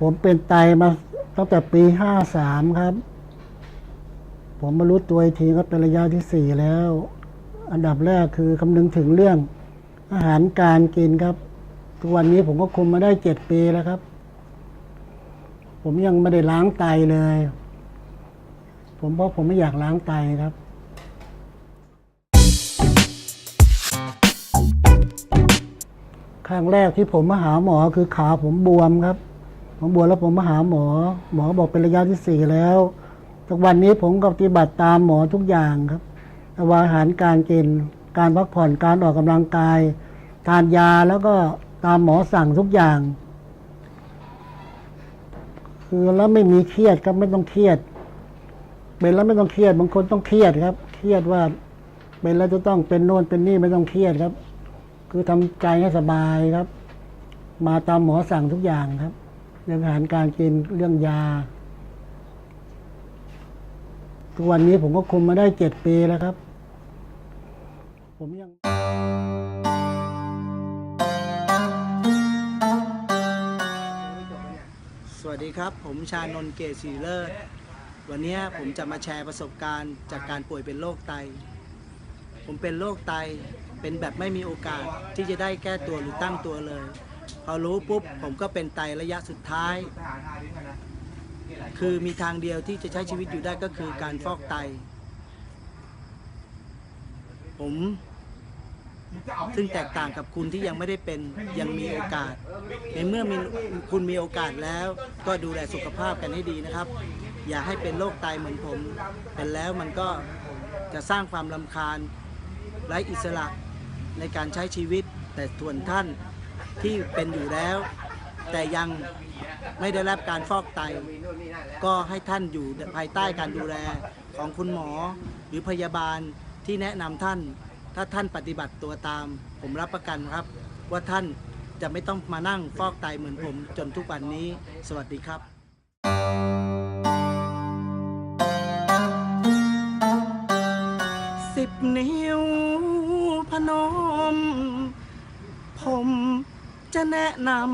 ผมเป็นไตมาตั้งแต่ปีห้าสามครับ ผมมารู้ตัวอีกทีก็เป็นระยะที่สี่แล้ว อันดับแรกคือคำนึงถึงเรื่อง อาหารการกินครับ ทุกวันนี้ผมก็คุมมาได้เจ็ดปีแล้วครับ ผมยังไม่ได้ล้างไตเลย ผมเพราะผมไม่อยากล้างไตครับครั้งแรกที่ผมมาหาหมอคือขาผมบวมครับ ผมบวมแล้วผมมาหาหมอ หมอบอกเป็นระยะที่สี่แล้วทุกวันนี้ผมก็ปฏิบัติตามหมอทุกอย่างครับว่าอาหารการกิน การพักผ่อนการออกกำลังกาย ทานยาแล้วก็ตามหมอสั่งทุกอย่าง คือแล้วไม่มีเครียดครับไม่ต้องเครียด เป็นแล้วไม่ต้องเครียดบางคนต้องเครียดครับ เครียดว่า เป็นแล้วจะต้องเป็นโน่นเป็นนี่ไม่ต้องเครียดครับ คือทำใจให้สบายครับ มาตามหมอสั่งทุกอย่างครับ เรื่องอาหารการกินเรื่องยา ทุกวันนี้ผมก็คุมมาได้เจ็ดปีแล้วครับ ผมยังสวัสดีครับ ผมชานนท์เกศศรีเลิศวันนี้ผมจะมาแชร์ประสบการณ์จากการป่วยเป็นโรคไต ผมเป็นโรคไตเป็นแบบไม่มีโอกาสที่จะได้แก้ตัวหรือตั้งตัวเลย พอรู้ปุ๊บผมก็เป็นไตระยะสุดท้าย คือมีทางเดียวที่จะใช้ชีวิตอยู่ได้ก็คือการฟอกไต ผมซึ่งแตกต่างกับคุณที่ยังไม่ได้เป็นยังมีโอกาส ในเมื่อมีคุณมีโอกาสแล้ว ก็ดูแลสุขภาพกันให้ดีนะครับ อย่าให้เป็นโรคไตเหมือนผม เป็นแล้วมันก็จะสร้างความลำคาญไร้อิสระในการใช้ชีวิตแต่ส่วนท่าน ที่เป็นอยู่แล้ว แต่ยังไม่ได้รับการฟอกไต ก็ให้ท่านอยู่ภายใต้การดูแลของคุณหมอหรือพยาบาลที่แนะนำท่าน ถ้าท่านปฏิบัติตัวตาม ผมรับประกันครับ ว่าท่านจะไม่ต้องมานั่งฟอกไตเหมือนผมจนทุกวันนี้ สวัสดีครับ สิบนิ้วพนม ผม จะแนะนำ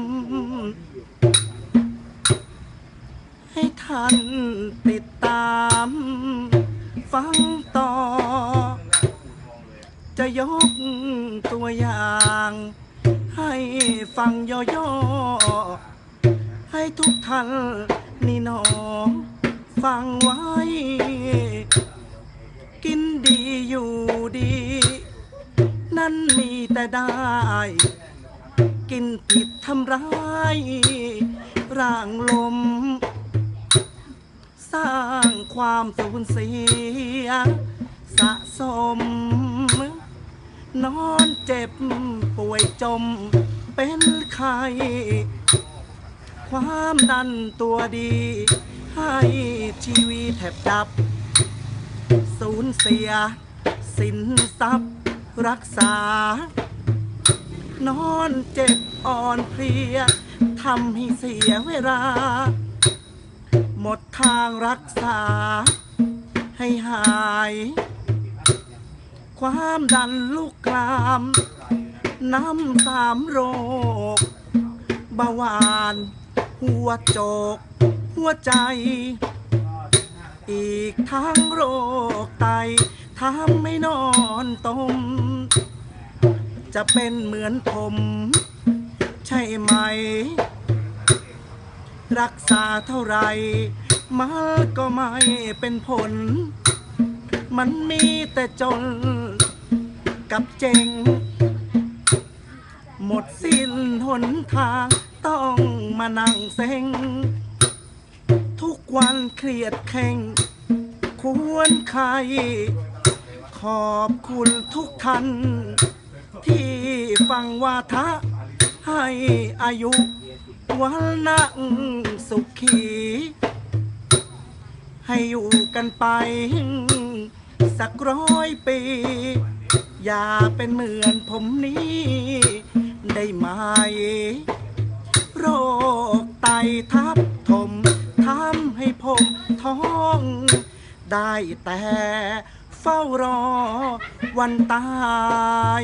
ให้ท่านติดตาม ฟังต่อ จะยกตัวอย่าง ให้ฟังย่อๆ ให้ทุกท่านนี่หนอฟังไว้ กินดีอยู่ดี นั่นมีแต่ได้ กินผิดทำร้าย ร่างลม สร้างความสูญเสีย สะสม นอนเจ็บป่วยจม เป็นไข้ความดันตัวดี ให้ชีวิตแทบดับ สูญเสีย สินทรัพย์ รักษา นอนเจ็บอ่อนเพลียทำให้เสียเวลา หมดทางรักษา ให้หาย ความดันลูกกลาม น้ำสามโรคเบาหวาน หัวโจก หัวใจ อีกทั้งโรคไตทำไม่นอนตม จะเป็นเหมือนผม ใช่ไหม รักษาเท่าไรมันก็ไม่เป็นผล มันมีแต่จนกับเจง หมดสิ้นหนทางต้องมานั่งเซ็ง ทุกวันเครียดแข่ง ควรใคร ขอบคุณทุกท่าน ที่ฟังวาทะให้อายุวันนังสุขี ให้อยู่กันไป สักร้อยปี อย่าเป็นเหมือนผมนี้ ได้ไหมโรคไตทับถมทำให้ผมท้อง ได้แต่ เฝ้ารอวันตาย